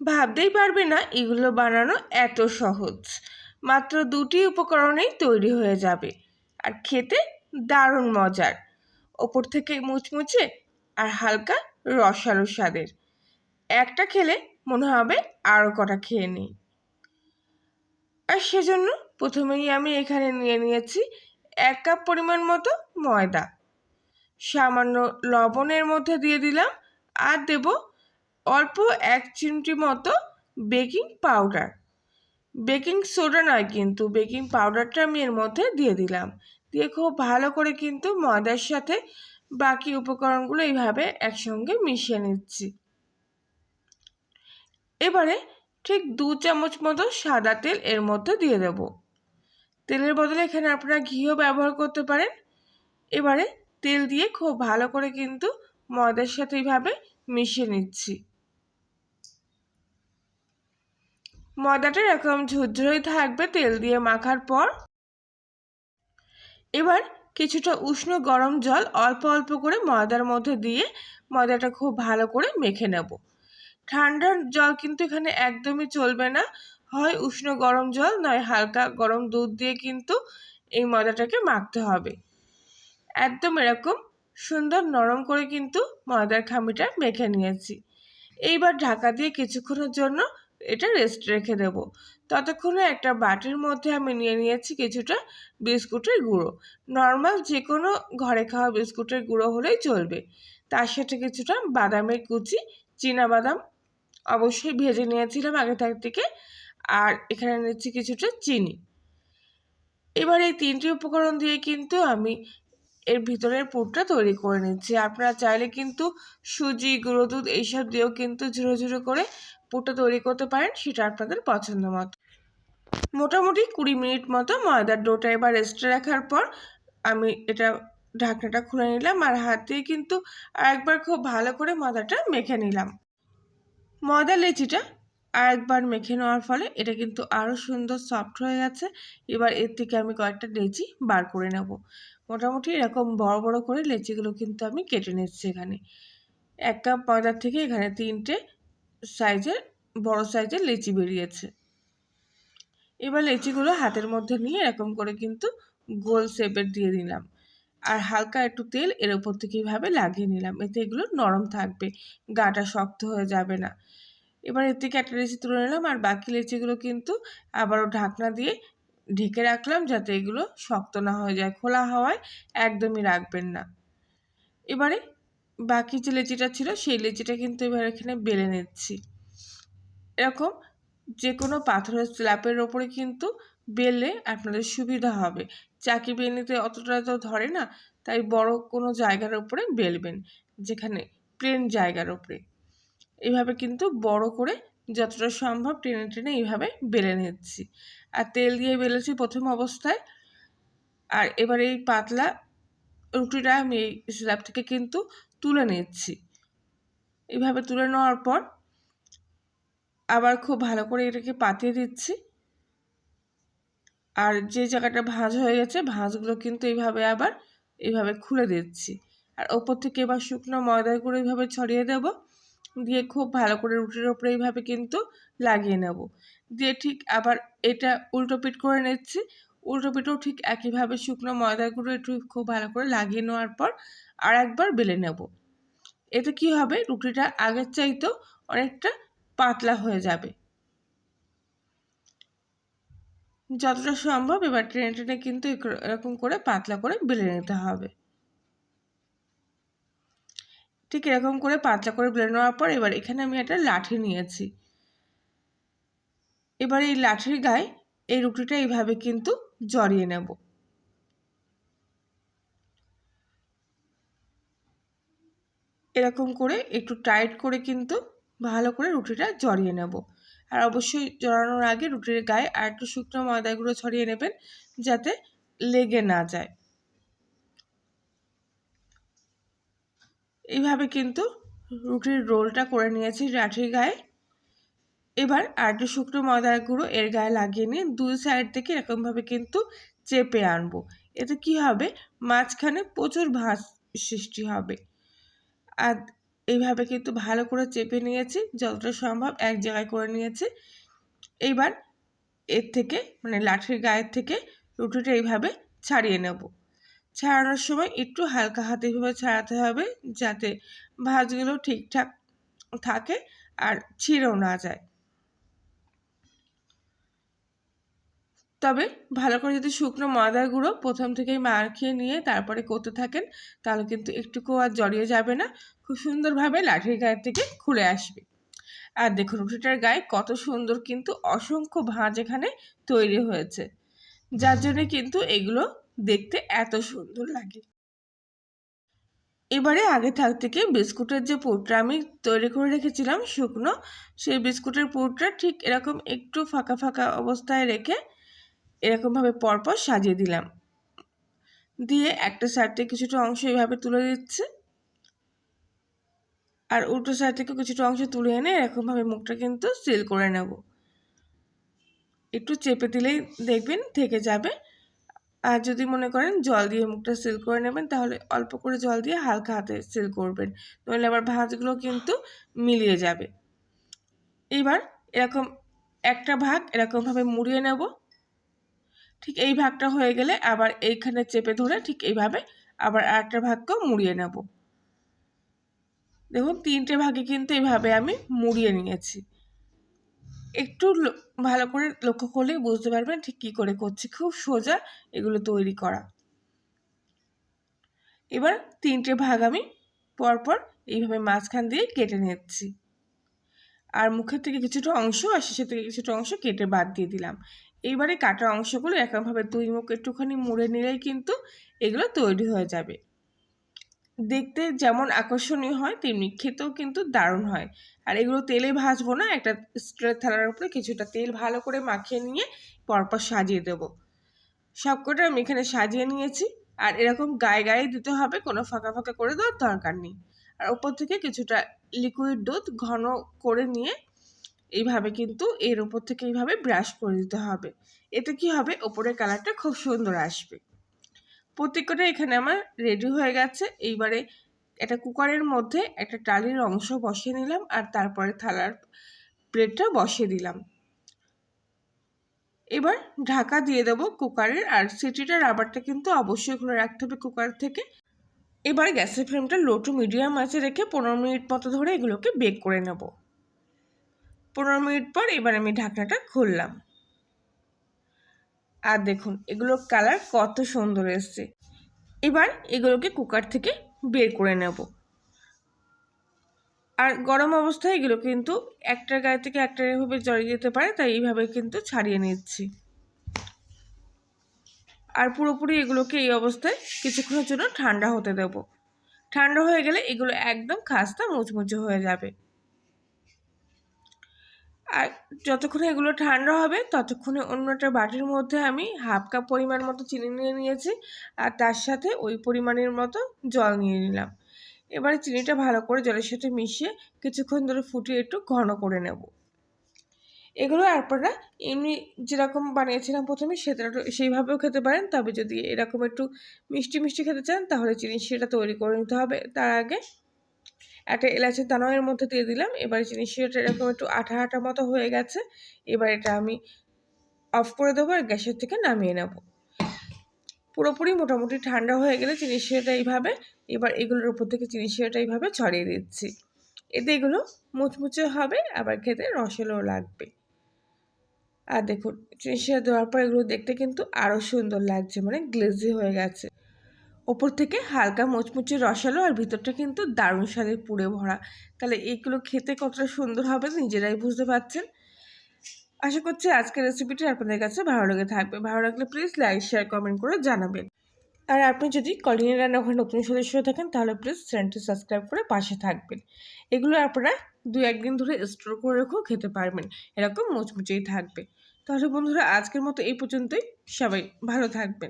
ভাবতেই পারবে না এগুলো বানানো এত সহজ। মাত্র দুটি উপকরণেই তৈরি হয়ে যাবে। আর খেতে দারুণ মজার। ওপর থেকে মুচমুচে আর হালকা রসালো স্বাদের। একটা খেলে মনে হবে আরও কটা খেয়ে নিই। আর সেজন্য প্রথমেই আমি এখানে নিয়ে নিয়েছি এক কাপ পরিমাণ মতো ময়দা। সামান্য লবণের মধ্যে দিয়ে দিলাম আর দেব অল্প এক চিমটি মতো বেকিং পাউডার। বেকিং সোডা নয় কিন্তু, বেকিং পাউডারটা আমি এর মধ্যে দিয়ে দিলাম। দিয়ে খুব ভালো করে কিন্তু ময়দার সাথে বাকি উপকরণগুলো এইভাবে একসঙ্গে মিশিয়ে নিচ্ছি। এবারে ঠিক দু চামচ মতো সাদা তেল এর মধ্যে দিয়ে দেব। তেলের বদলে এখানে আপনারা ঘিও ব্যবহার করতে পারেন। এবারে তেল দিয়ে খুব ভালো করে কিন্তু ময়দার সাথে এইভাবে মিশিয়ে নিচ্ছি। ময়দাটা এরকম ঝুরঝুরেই থাকবে তেল দিয়ে মাখার পর। এবার কিছুটা উষ্ণ গরম জল অল্প অল্প করে ময়দার মধ্যে দিয়ে ময়দাটা খুব ভালো করে মেখে নেব। ঠান্ডার জল কিন্তু এখানে একদমই চলবে না। হয় উষ্ণ গরম জল, নয় হালকা গরম দুধ দিয়ে কিন্তু এই ময়দাটাকে মাখতে হবে। একদম এরকম সুন্দর নরম করে কিন্তু ময়দার খামিটা মেখে নিয়েছি। এইবার ঢাকা দিয়ে কিছুক্ষণের জন্য এটা রেস্ট রেখে দেব। ততক্ষণে একটা বাটির মধ্যে আমি নিয়ে নিয়েছি কিছুটা বিস্কুটের গুঁড়ো। নর্মাল যে কোনো ঘরে খাওয়া বিস্কুটের গুঁড়ো হলেই চলবে। তার সাথে কিছুটা বাদামের কুচি বাদাম অবশ্যই ভেজে নিয়েছিলাম আগে থাক থেকে। আর এখানে নিচ্ছি কিছুটা চিনি। এবার এই তিনটি উপকরণ দিয়ে কিন্তু আমি এর ভিতরের পুরটা তৈরি করে নিচ্ছি। আপনারা চাইলে কিন্তু সুজি গুঁড়ো দুধ এইসব দিয়েও কিন্তু ঝুড়ো ঝুড়ো করে পুরটা তৈরি করতে পারেন, সেটা আপনাদের পছন্দ মতো। মোটামুটি কুড়ি মিনিট মতো ময়দার ডোটা এবার রেস্টে রাখার পর আমি এটা ঢাকনাটা খুলে নিলাম আর হাত দিয়ে কিন্তু আরেকবার খুব ভালো করে ময়দাটা মেখে নিলাম। ময়দা লেচিটা আরেকবার মেখে নেওয়ার ফলে এটা কিন্তু আরও সুন্দর সফট হয়ে গেছে। এবার এর থেকে আমি কয়েকটা লেচি বার করে নেব। মোটামুটি এরকম বড় বড় করে লেচিগুলো কিন্তু আমি কেটে নিচ্ছি এখানে। এক কাপ ময়দার থেকে এখানে তিনটে সাইজের, বড় সাইজের লেচি বেরিয়েছে। এবার লেচিগুলো হাতের মধ্যে নিয়ে এরকম করে কিন্তু গোল শেপের দিয়ে দিলাম আর হালকা একটু তেল এর ওপর থেকে এইভাবে লাগিয়ে নিলাম। এতে এগুলো নরম থাকবে, গাটা শক্ত হয়ে যাবে না। এবার এর থেকে একটা লেচি তুলে নিলাম আর বাকি লেচিগুলো কিন্তু আবারও ঢাকনা দিয়ে ঢেকে রাখলাম যাতে এগুলো শক্ত না হয়ে যায়, খোলা হাওয়ায় একদমই রাখবেন না। এবারে বাকি যে লেচিটা ছিল সেই লেচিটা কিন্তু এবার এখানে বেলে নিচ্ছি। এরকম যে কোনো পাথরের স্ল্যাপের ওপরে কিন্তু বেললে আপনাদের সুবিধা হবে। চাকি বেলনিতে অতটা তো ধরে না, তাই বড় কোনো জায়গার ওপরে বেলবেন, যেখানে প্লেন জায়গার উপরে। এইভাবে কিন্তু বড় করে যতটা সম্ভব টেনে টেনে এইভাবে বেলে নিচ্ছি। আর তেল দিয়ে বেলেছি প্রথম অবস্থায়। আর এবার এই পাতলা রুটিটা আমি এই স্ল্যাব থেকে কিন্তু তুলে নিচ্ছি। এইভাবে তুলে নেওয়ার পর আবার খুব ভালো করে এটাকে পাতিয়ে দিচ্ছি। আর যে জায়গাটা ভাঁজ হয়ে গেছে, ভাঁজগুলো কিন্তু এইভাবে আবার এইভাবে খুলে দিচ্ছি। আর ওপর থেকে এবার শুকনো ময়দা করে এইভাবে ছড়িয়ে দেব। দিয়ে খুব ভালো করে রুটির ওপরে এইভাবে কিন্তু লাগিয়ে নেব। দিয়ে ঠিক আবার এটা উল্টো পিট করে নিচ্ছি। উল্টো পিঠেও ঠিক একইভাবে শুকনো ময়দা গুঁড়ো একটু খুব ভালো করে লাগিয়ে নেওয়ার পর আর একবার বেলে নেব। এতে কি হবে? রুটিটা আগের চাইতেও অনেকটা পাতলা হয়ে যাবে। যতটা সম্ভব এবার ট্রেনে ট্রেনে কিন্তু এরকম করে পাতলা করে বেলে নিতে হবে। ঠিক এরকম করে পাতলা করে বেলে নেওয়ার পর এবার এখানে আমি একটা লাঠি নিয়েছি। এবার এই লাঠির গায়ে এই রুটিটা এইভাবে কিন্তু জড়িয়ে নেব। এরকম করে একটু টাইট করে কিন্তু ভালো করে রুটিটা জড়িয়ে নেব। আর অবশ্যই জড়ানোর আগে রুটির গায়ে আর একটু শুকনো ময়দাগুলো ছড়িয়ে নেবেন যাতে লেগে না যায়। এইভাবে কিন্তু রুটির রোলটা করে নিয়েছি লাঠির গায়ে। এবার আর একটু শুকনো ময়দার গুঁড়ো এর গায়ে লাগিয়ে নিয়ে দুই সাইড থেকে এরকমভাবে কিন্তু চেপে আনব। এতে কি হবে? মাঝখানে প্রচুর ভাঁজ সৃষ্টি হবে। আর এইভাবে কিন্তু ভালো করে চেপে নিয়েছি, যতটা সম্ভব এক জায়গায় করে নিয়েছি। এইবার এর থেকে মানে লাঠির গায়ের থেকে রুটিটা এইভাবে ছাড়িয়ে নেব। ছাড়ানোর সময় একটু হালকা হাতে এইভাবে ছাড়াতে হবে যাতে ভাঁজগুলো ঠিকঠাক থাকে আর ছিঁড়েও না যায়। তবে ভালো করে যদি শুকনো ময়দার গুঁড়ো প্রথম থেকেই মাখিয়ে নিয়ে তারপরে করতে থাকেন, তাহলে কিন্তু একটুকু আর জড়িয়ে যাবে না। খুব সুন্দরভাবে লাঠির গায়ের থেকে খুলে আসবে। আর দেখুন, রুটিটার গায়ে কত সুন্দর কিন্তু অসংখ্য ভাঁজ এখানে তৈরি হয়েছে। যার জন্য কিন্তু এগুলো দেখতে এত সুন্দর লাগে। এবারে আগে থাক থেকে বিস্কুটের যে পুরটা আমি তৈরি করে রেখেছিলাম শুকনো, সেই বিস্কুটের পুরটা ঠিক এরকম একটু ফাঁকা ফাঁকা অবস্থায় রেখে এরকমভাবে পরপর সাজিয়ে দিলাম। দিয়ে একটা সাইড থেকে কিছুটা অংশ এইভাবে তুলে দিচ্ছে। আর উল্টো সাইড থেকে কিছুটা অংশ তুলে এনে এরকমভাবে মুখটা কিন্তু সিল করে নেব। একটু চেপে দিলেই দেখবেন থেকে যাবে। আর যদি মনে করেন জল দিয়ে মুখটা সিল করে নেবেন, তাহলে অল্প করে জল দিয়ে হালকা হাতে সিল করবেন। নইলে আবার ভাঁজগুলো কিন্তু মিলিয়ে যাবে। এবার এরকম একটা ভাগ এরকমভাবে মুড়িয়ে নেব। ঠিক এই ভাগটা হয়ে গেলে আবার এইখানে চেপে ধরে ঠিক এইভাবে আবার আরেকটা ভাগকেও মুড়িয়ে নেব। দেখুন তিনটে ভাগে কিন্তু এইভাবে আমি মুড়িয়ে নিয়েছি। একটু ভালো করে লক্ষ্য করলে বুঝতে পারবেন ঠিক কী করে করছি। খুব সোজা এগুলো তৈরি করা। এবার তিনটে ভাগ আমি পরপর এইভাবে মাঝখান দিয়ে কেটে নিচ্ছি। আর মুখের থেকে কিছুটা অংশ আর শেষের থেকে কিছুটা অংশ কেটে বাদ দিয়ে দিলাম। এইবারে কাটা অংশগুলো এরকমভাবে দুই মুখ একটুখানি মুড়ে নিলেই কিন্তু এগুলো তৈরি হয়ে যাবে। দেখতে যেমন আকর্ষণীয় হয়, তেমনি খেতেও কিন্তু দারুণ হয়। আর এগুলো তেলে ভাজবো না, একটা স্ট্রেট থালার উপরে কিছুটা তেল ভালো করে মাখিয়ে নিয়ে পরপর সাজিয়ে দেবো। সবকটা আমি এখানে সাজিয়ে নিয়েছি, আর এরকম গায়ে গায়ে দিতে হবে, কোনো ফাঁকা ফাঁকা করে দেওয়ার দরকার নেই। আর ওপর থেকে কিছুটা লিকুইড দুধ ঘন করে নিয়ে এইভাবে কিন্তু এর ওপর থেকে এইভাবে ব্রাশ করে দিতে হবে। এতে কি হবে? ওপরের কালারটা খুব সুন্দর আসবে। প্রত্যেকটা এখানে আমার রেডি হয়ে গেছে। এইবারে একটা কুকারের মধ্যে একটা টালির অংশ বসিয়ে নিলাম আর তারপরে থালার প্লেটটা বসিয়ে দিলাম। এবার ঢাকা দিয়ে দেবো কুকারের আর সিটিটা রাবারটা কিন্তু অবশ্যই খুলে রাখতে হবে কুকার থেকে। এবার গ্যাসের ফ্লেমটা লো টু মিডিয়াম আছে রেখে পনেরো মিনিট মতো ধরে এগুলোকে বেক করে নেব। পনেরো মিনিট পর এবার আমি ঢাকনাটা খুললাম। আর দেখুন, এগুলোর কালার কত সুন্দর এসছে। এবার এগুলোকে কুকার থেকে বের করে নেব। আর গরম অবস্থায় এগুলো কিন্তু একটা গায়ে থেকে একটা এভাবে জড়িয়ে যেতে পারে, তাই এইভাবে কিন্তু ছাড়িয়ে নিচ্ছি। আর পুরোপুরি এগুলোকে এই অবস্থায় কিছুক্ষণের জন্য ঠান্ডা হতে দেব। ঠান্ডা হয়ে গেলে এগুলো একদম খাস্তা মুচমুচে হয়ে যাবে। আর যতক্ষণে এগুলো ঠান্ডা হবে, ততক্ষণে অন্য একটা বাটির মধ্যে আমি হাফ কাপ পরিমাণ মতো চিনি নিয়ে নিয়েছি আর তার সাথে ওই পরিমাণের মতো জল নিয়ে নিলাম। এবারে চিনিটা ভালো করে জলের সাথে মিশিয়ে কিছুক্ষণ ধরে ফুটিয়ে একটু ঘন করে নেব। এগুলো আপনারা এমনি যেরকম বানিয়েছিলাম প্রথমে সেটা সেইভাবেও খেতে পারেন, তবে যদি এরকম একটু মিষ্টি মিষ্টি খেতে চান, তাহলে চিনি সেটা তৈরি করে নিতে হবে। তার আগে একটা এলাচের দানার মধ্যে দিয়ে দিলাম। এবার শিরাটা এরকম একটু আঠা আঠা মতো হয়ে গেছে। এবার এটা আমি অফ করে দেবো আর গ্যাসের থেকে নামিয়ে নেব। পুরোপুরি মোটামুটি ঠান্ডা হয়ে গেলে চিনি শিরাটা এইভাবে, এবার এগুলোর উপর থেকে চিনি শিরাটা এইভাবে ছড়িয়ে দিচ্ছি। এতে এগুলো মুচমুচে হবে, আবার খেতে রসেলও লাগবে। আর দেখুন চিনি শিরা দেওয়ার পর এগুলো দেখতে কিন্তু আরও সুন্দর লাগছে মানে গ্লেজি হয়ে গেছে। ওপর থেকে হালকা মুচমুচে রসালো আর ভিতরটা কিন্তু দারুণ স্বাদে পুড়ে ভরা। তাহলে এইগুলো খেতে কতটা সুন্দর হবে নিজেরাই বুঝতে পারছেন? আশা করছি আজকের রেসিপিটি আপনাদের কাছে ভালো লেগে থাকবে। ভালো লাগলে প্লিজ লাইক শেয়ার কমেন্ট করে জানাবেন। আর আপনি যদি কলিনে রান্নাঘর নতুন সদস্য থাকেন, তাহলে প্লিজ চ্যানেলটি সাবস্ক্রাইব করে পাশে থাকবেন। এগুলো আপনারা দু একদিন ধরে স্টোর করে রেখেও খেতে পারবেন। এরকম মুচমুচেই থাকবে। তাহলে বন্ধুরা, আজকের মতো এই পর্যন্তই। সবাই ভালো থাকবেন।